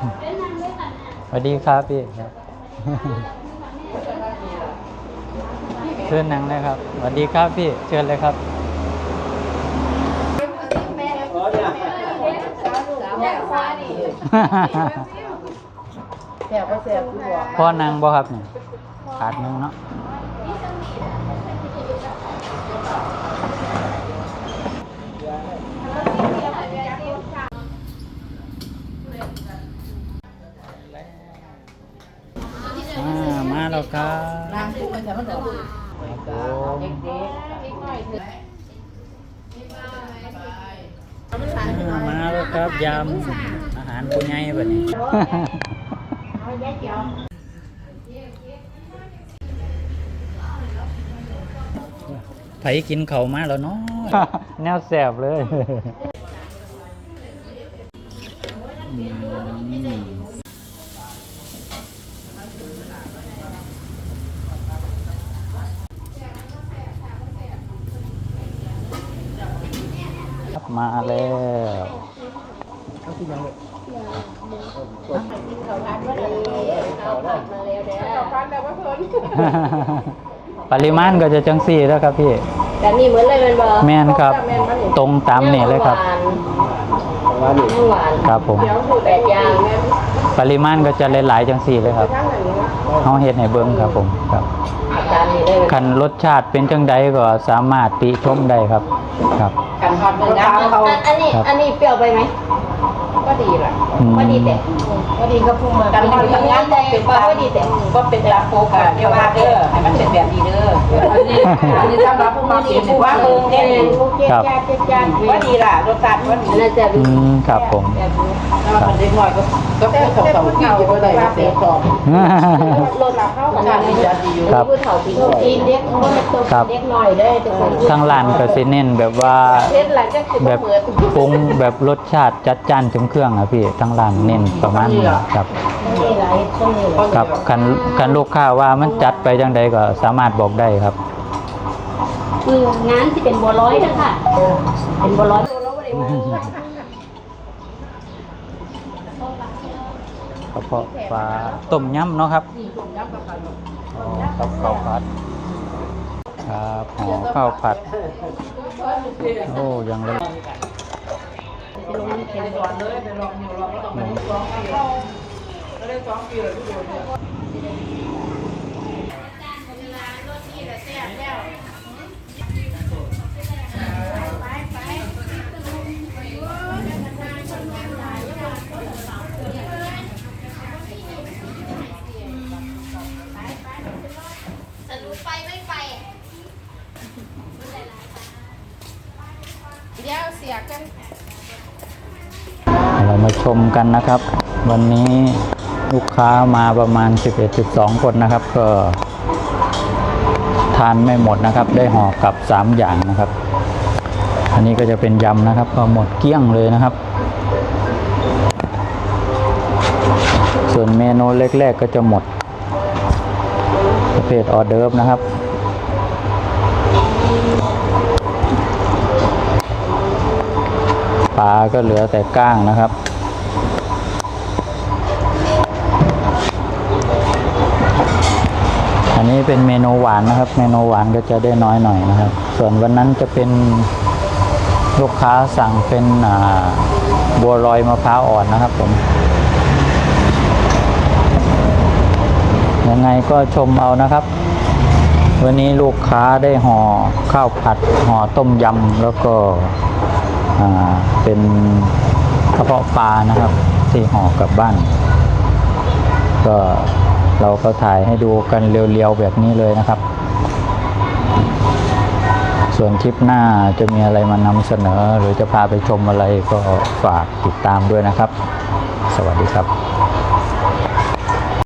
สวัสดีครับพี่ครับเชิญนั่งเลยครับสวัสดีครับพี่เชิญเลยครับแซ่บก็แซ่บคือบอกพ่อนางบ่ครับเนี่ยขาดหนึงเนาะอ่ามาแล้ว ครับนางที่มันจะมันดอกผมเด็กอ่ามาแล้วครับยำอาหารผู้ใหญ่แบบนี้ไผกินเขาวมาแล้วเนาะแนวแสบเลย มครับมาแล้วปริมาณก็จะจังสี่แล้วครับพี่แต่นี่เหมือนเลยเป็นบอแม่นครับ ตรงตามนี่เลยครับครับผมปางปริมาณก็จะหลายๆจังสี่เลยครับเขาเฮ็ดให้เบิ่งครับผมครับตามนี้ได้คันรสชาติเป็นจังใดก็สามารถติชมได้ครับครับ กันทอดเป็นน้ำเขา อันนี้ อันนี้เปรี้ยวไปไหม ก็ดีแหละอืม ก็ดีแต่ก็ดีก็พุ่งมากันทอดเป็นน้ำเป็นปลาก็ดีแต่ก็เป็นตาโฟกัสเดี๋ยวว่าเด้อให้มันเป็นแบบดีเด้อ อันนี้อันนี้สำหรับผู้มาเสียผู้ว่าเบิ่งเนี่ยครับว่าดีล่ะรสชาติว่าดีน่าจะอืมครับผมแล้วมันเล็กน้อยก็ก็เป็นสองสองที่อยู่ก็ได้เสียสองรสเข้ากันได้ดีอยู่ครับผู้เฒ่าที่กินเด็กมันตัวครับเด็กน้อยได้แต่คนทางร้านก็สิเน้นแบบว่าเฮ็ดหลายจังสิแบบ่บเหมือนปรุงแบบรสชาติจัดจ้านถึงเครื่องอะพี่ทางร้านเน้นประมาณนี้ครับนี่หลายคนนี่ครับคันคันลูกค้าว่ามันจัดไปจังใดก็สามารถบอกได้ครับ คืองานที่เป็นบัวร้อยนะคะเป็นบัวร้อยกระเพาะปลาต้มยำเนาะครับอ๋อครับข้าวผัดครับห่อข้าวผัดโอ้ยังเลย เรามาชมกันนะครับ วันนี้ลูกค้ามาประมาณ 11-12 คนนะครับ ก็ทานไม่หมดนะครับ ได้ห่อกับ 3 อย่างนะครับ อันนี้ก็จะเป็นยำนะครับ ก็หมดเกลี้ยงเลยนะครับ ส่วนเมนูแรกๆก็จะหมด ประเภทออเดิร์ฟนะครับ ปลาก็เหลือแต่ก้างนะครับ อันนี้เป็นเมนูหวานนะครับ เมนูหวานก็จะได้น้อยหน่อยนะครับ ส่วนวันนั้นจะเป็นลูกค้าสั่งเป็นบัวลอยมะพร้าวอ่อนนะครับผมยังไงก็ชมเอานะครับ วันนี้ลูกค้าได้ห่อข้าวผัดห่อต้มยำแล้วก็ เป็นกระเพาะปลานะครับที่ห่อกลับบ้าน ก็เราก็ถ่ายให้ดูกันเรียวๆแบบนี้เลยนะครับ ส่วนคลิปหน้าจะมีอะไรมานำเสนอ หรือจะพาไปชมอะไรก็ฝากติดตามด้วยนะครับ สวัสดีครับ